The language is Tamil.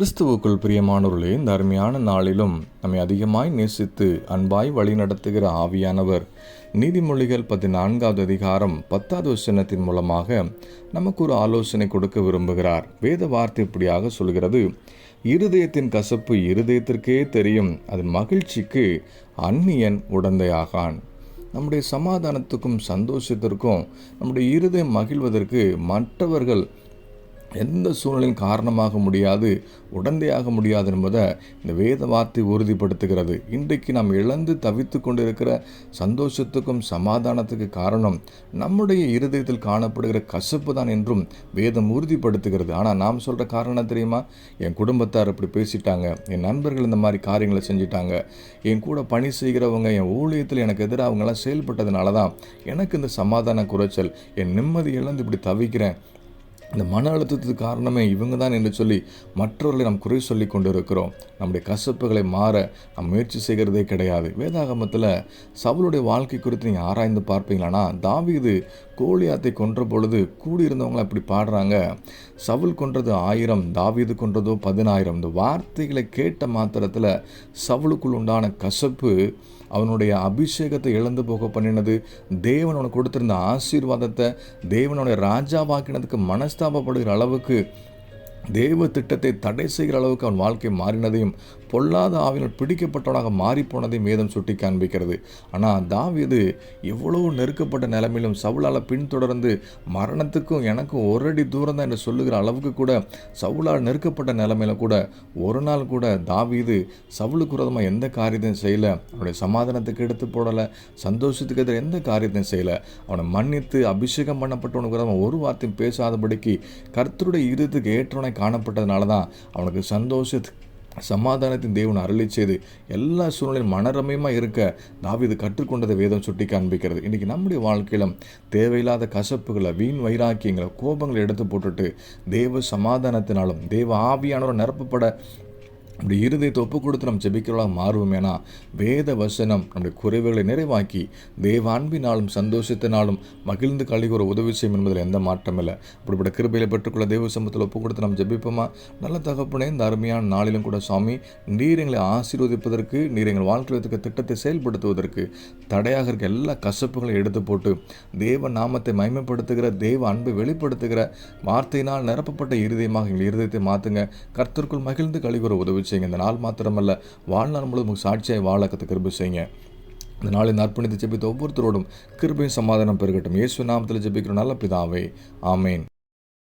கிறிஸ்துவுக்குள் பிரியமானவர்களே இந்த அருமையான நாளிலும் நம்மை அதிகமாய் நேசித்து அன்பாய் வழிநடத்துகிற ஆவியானவர் நீதிமொழிகள் பதினான்காவது அதிகாரம் பத்தாவது வசனத்தின் மூலமாக நமக்கு ஒரு ஆலோசனை கொடுக்க விரும்புகிறார். வேத வார்த்தை இப்படியாக சொல்கிறது இருதயத்தின் கசப்பு இருதயத்திற்கே தெரியும் அதன் மகிழ்ச்சிக்கு அந்நியன் உடந்தையாகான். நம்முடைய சமாதானத்துக்கும் சந்தோஷத்திற்கும் நம்முடைய இருதயம் மகிழ்வதற்கு மற்றவர்கள் எந்த சூழ்நிலையும் காரணமாக முடியாது உடந்தையாக முடியாது என்பதை இந்த வேத வார்த்தை உறுதிப்படுத்துகிறது. இன்றைக்கு நாம் இழந்து தவித்து கொண்டிருக்கிற சந்தோஷத்துக்கும் சமாதானத்துக்கு காரணம் நம்முடைய இருதயத்தில் காணப்படுகிற கசப்பு தான் என்றும் வேதம் உறுதிப்படுத்துகிறது. ஆனால் நாம் சொல்கிற காரணம் தெரியுமா? என் குடும்பத்தார் இப்படி பேசிட்டாங்க என் நண்பர்கள் இந்த மாதிரி காரியங்களை செஞ்சிட்டாங்க என் கூட பணி செய்கிறவங்க என் ஊழியத்தில் எனக்கு எதிராக அவங்கெல்லாம் செயல்பட்டதுனால தான் எனக்கு இந்த சமாதான குறைச்சல் என் நிம்மதி இழந்து இப்படி தவிக்கிறேன் இந்த மன அழுத்தத்துக்கு காரணமே இவங்க தான் என்று சொல்லி மற்றவர்களை நாம் குறை சொல்லி கொண்டு இருக்கிறோம் நம்முடைய கசப்புகளை மாற நாம் முயற்சி செய்கிறதே கிடையாது. வேதாகமத்தில் சவுளுடைய வாழ்க்கை குறித்து நீங்கள் ஆராய்ந்து பார்ப்பீங்களானா தாவீது கோழியாத்தை கொன்ற பொழுது கூடியிருந்தவங்களை அப்படி பாடுறாங்க. சவுல் கொன்றது ஆயிரம் தாவீது கொன்றதோ பதினாயிரம். இந்த வார்த்தைகளை கேட்ட மாத்திரத்தில் சவுளுக்குள் உண்டான கசப்பு அவனுடைய அபிஷேகத்தை இழந்து போக பண்ணினது. தேவன் அவனுக்கு கொடுத்திருந்த ஆசீர்வாதத்தை தேவனுடைய ராஜாவாக்கினதுக்கு மனஸ்தாபப்படுகிற அளவுக்கு தேவ திட்டத்தை தடை செய்கிற அளவுக்கு அவன் வாழ்க்கை மாறினதையும் பொல்லாத ஆவினால் பிடிக்கப்பட்டவனாக மாறிப்போனதையும் வேதம் சுட்டி காண்பிக்கிறது. ஆனால் தாவீது எவ்வளோ நெருக்கப்பட்ட நிலைமையிலும் சவுளால் பின்தொடர்ந்து மரணத்துக்கும் எனக்கும் ஒரு அடி தூரம் தான் என்று சொல்லுகிற அளவுக்கு கூட சவுளால் நெருக்கப்பட்ட நிலைமையில கூட ஒரு நாள் கூட தாவீது சவுளுக்கு விரோதமாக எந்த காரியத்தையும் செய்யலை. அவனுடைய சமாதானத்துக்கு எடுத்து போடலை. சந்தோஷத்துக்கு எதிராக எந்த காரியத்தையும் செய்யலை. அவனை மன்னித்து அபிஷேகம் பண்ணப்பட்டவனுக்கு விரோதமாக ஒரு வார்த்தையும் பேசாதபடிக்கு கர்த்தருடைய இருதயத்துக்கு ஏற்றவனை காணப்பட்டதுனால தான் அவனுக்கு சந்தோஷத்து சமாதானத்தின் தேவன் அருளி செய்து எல்லா சூழ்நிலையும் மனரமயமாக இருக்க தாவிது கற்றுக்கொண்டதை வேதம் சுட்டி காண்பிக்கிறது. இன்றைக்கி நம்முடைய வாழ்க்கையிலும் தேவையில்லாத கசப்புகளை வீண் வைராக்கியங்களை கோபங்களை எடுத்து போட்டுட்டு தேவ சமாதானத்தினாலும் தேவ ஆவியானவர் நிரப்பப்பட அப்படி இருதயத்தை ஒப்பு கொடுத்து நம்ம ஜெபிக்கிறவளாக மாறுவோம் ஏன்னா வேத வசனம் நம்முடைய குறைவுகளை நிறைவாக்கி தேவ அன்பினாலும் சந்தோஷத்தினாலும் மகிழ்ந்து கழிவுற உதவி செய்யும் என்பதில் எந்த மாற்றம் இல்லை. அப்படிப்பட்ட கிருபையில் பெற்றுக்கொள்ள தேவ சமூகத்தில் ஒப்பு கொடுத்து நம்ம ஜெபிப்போமா? நல்ல தகப்பனே இந்த அருமையான நாளிலும் கூட சுவாமி நீர் எங்களை ஆசீர்வதிப்பதற்கு நீர் எங்கள் வாழ்க்கைக்கு திட்டத்தை செயல்படுத்துவதற்கு தடையாக இருக்க எல்லா கசப்புகளையும் எடுத்து போட்டு தேவ நாமத்தை மைமைப்படுத்துகிற தேவ அன்பை வெளிப்படுத்துகிற வார்த்தையினால் நிரப்பப்பட்ட இருதயமாக எங்கள் இருதயத்தை மாற்றுங்க கர்த்தருக்குள் மகிழ்ந்து கழிவுற உதவி செய்யுங்க. இந்த நாள் மாத்திரமல்ல வாழ்நாள் முழுவதும் சாட்சியாக வாழ கற்று கிருபை செய்யுங்க. இந்த நாளை அர்ப்பணித்து ஜெபித்த ஒவ்வொருத்தரோடும் கிருபையும் சமாதானம் பெருகட்டும். இயேசு நாமத்தில் ஜெபிக்கிற நல்ல பிதாவே. ஆமேன்.